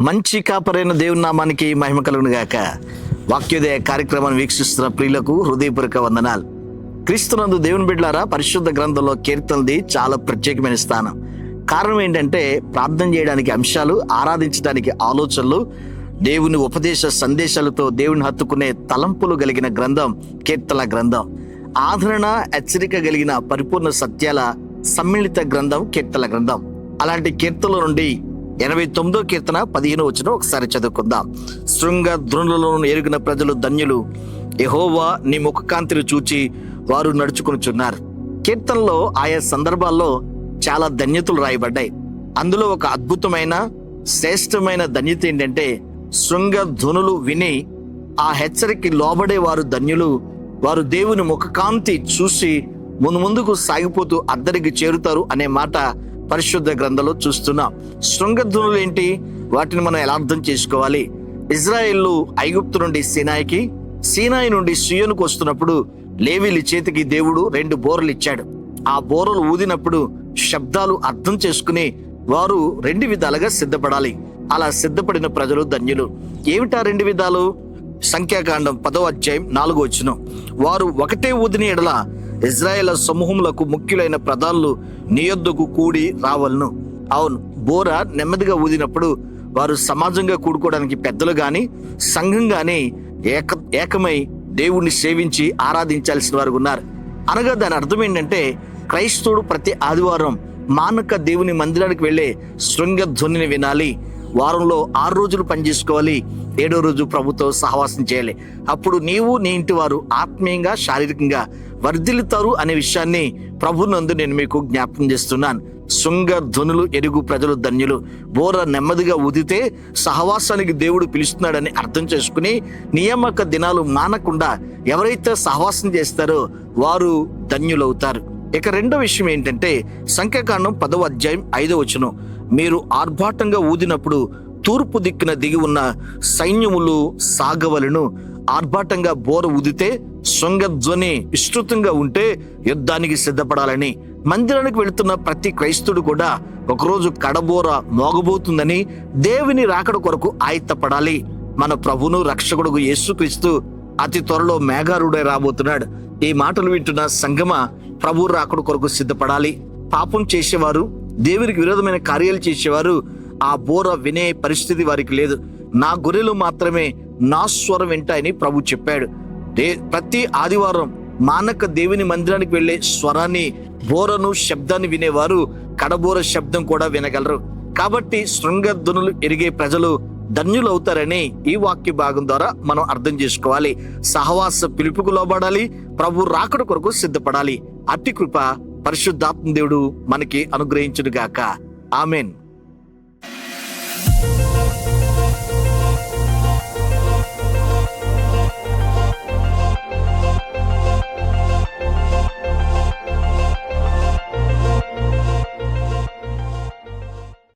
మంచి కాపరైన దేవుని నామానికి మహిమ కలుగునుగాక వాక్యోదయ కార్యక్రమాన్ని వీక్షిస్తున్న ప్రియులకు హృదయపూర్వక వందనాలు. క్రీస్తునందు దేవుని బిడ్డలారా పరిశుద్ధ గ్రంథంలో కీర్తనది చాలా ప్రత్యేకమైన స్థానం. కారణం ఏంటంటే ప్రార్థన చేయడానికి అంశాలు ఆరాధించడానికి ఆలోచనలు దేవుని ఉపదేశ సందేశాలతో దేవుని హత్తుకునే తలంపులు కలిగిన గ్రంథం కీర్తన గ్రంథం. ఆదరణ హెచ్చరిక కలిగిన పరిపూర్ణ సత్యాల సమ్మిళిత గ్రంథం కీర్తన గ్రంథం. అలాంటి కీర్తనల నుండి ఎనభై తొమ్మిదో కీర్తన పదిహేను వచ్చిన ఒకసారి చదువుకుందాం. శృంగ ద్రోణులను ఎరిగిన ప్రజలు ధన్యులు. ఎహోవా నీ ముఖకాంతిని చూచి వారు నడుచుకునిచున్నారు. కీర్తనలో ఆయా సందర్భాల్లో చాలా ధన్యతలు రాయబడ్డాయి. అందులో ఒక అద్భుతమైన శ్రేష్టమైన ధన్యత ఏంటంటే శృంగ ధ్వనులు విని ఆ హెచ్చరికి లోబడే వారు ధన్యులు. వారు దేవుని ముఖకాంతి చూసి ముందు ముందుకు సాగిపోతూ అద్దరికి చేరుతారు అనే మాట పరిశుద్ధ గ్రంథంలో చూస్తున్నాం. శృంగధ్వనులు ఏంటి? వాటిని మనం ఎలా అర్థం చేసుకోవాలి? ఇజ్రాయెల్లు ఐగుప్తు నుండి సీనాయికి సీనాయి నుండి సియోనుకు వస్తున్నప్పుడు లేవీలి చేతికి దేవుడు రెండు బోరలు ఇచ్చాడు. ఆ బోరలు ఊదినప్పుడు శబ్దాలు అర్థం చేసుకుని వారు రెండు విధాలుగా సిద్ధపడాలి. అలా సిద్ధపడిన ప్రజలు ధన్యులు. ఏమిటా రెండు విధాలు? సంఖ్యాకాండం పదో అధ్యాయం నాలుగో వచ్చిన వారు ఒకటే ఊదిని ఎడల ఇజ్రాయేల్ సమూహములకు ముఖ్యులైన ప్రధానులు నియొద్దకు కూడి రావలను. అవును బోర నెమ్మదిగా ఊదినప్పుడు వారు సమాజంగా కూడుకోవడానికి పెద్దలు గాని సంఘం గాని ఏక ఏకమై దేవుణ్ణి సేవించి ఆరాధించాల్సిన వారు ఉన్నారు. అనగా దాని అర్థం ఏంటంటే క్రైస్తవుడు ప్రతి ఆదివారం మానక దేవుని మందిరానికి వెళ్ళే శృంగ ధ్వనిని వినాలి. వారంలో ఆరు రోజులు పనిచేసుకోవాలి ఏడో రోజు ప్రభుతో సహవాసం చేయాలి. అప్పుడు నీవు నీ ఇంటి వారు ఆత్మీయంగా శారీరకంగా వర్ధిల్లుతారు అనే విషయాన్ని ప్రభునందు నేను మీకు జ్ఞాపకం చేస్తున్నాను. శృంగ ధ్వనులు ఎరుగు ప్రజలు ధన్యులు. బోర నెమ్మదిగా ఊదితే సహవాసానికి దేవుడు పిలుస్తున్నాడని అర్థం చేసుకుని నియామక దినాలు మానకుండా ఎవరైతే సహవాసం చేస్తారో వారు ధన్యులవుతారు. ఇక రెండో విషయం ఏంటంటే సంఖ్యాకాండం పదవ అధ్యాయం ఐదో వచనం. మీరు ఆర్భాటంగా ఊదినప్పుడు తూర్పు దిక్కున దిగి ఉన్న సైన్యములు సాగవలను. ఆర్భాటంగా బోర ఉదితే శృంగధ్వని విస్తృతంగా ఉంటే యుద్ధానికి సిద్ధపడాలని. మందిరానికి వెళుతున్న ప్రతి క్రైస్తుడు కూడా ఒకరోజు కడబోర మోగబోతుందని దేవుని రాకడ కొరకు ఆయత్తపడాలి. మన ప్రభును రక్షకుడుకు యేసుక్రీస్తు అతి త్వరలో మేఘారుడే రాబోతున్నాడు. ఈ మాటలు వింటున్న సంగమ ప్రభు రాకడు కొరకు సిద్ధపడాలి. పాపం చేసేవారు దేవునికి విరోధమైన కార్యాలు చేసేవారు ఆ బోర వినే పరిస్థితి వారికి లేదు. నా గొర్రెలు మాత్రమే నా స్వరం వింటాయని ప్రభు చెప్పాడు. దే- ప్రతి ఆదివారం మానక దేవుని మందిరానికి వెళ్ళే స్వరాన్ని బోరను శబ్దాన్ని వినేవారు కడబోర శబ్దం కూడా వినగలరు. కాబట్టి శృంగధ్వనులు ఎరిగే ప్రజలు ధన్యులవుతారని ఈ వాక్య భాగం ద్వారా మనం అర్థం చేసుకోవాలి. సహవాస పిలుపుకు లోబడాలి ప్రభు రాకడ కొరకు సిద్ధపడాలి. అట్టి కృప పరిశుద్ధాత్మ దేవుడు మనకి అనుగ్రహించుడుగాక ఆమెన్.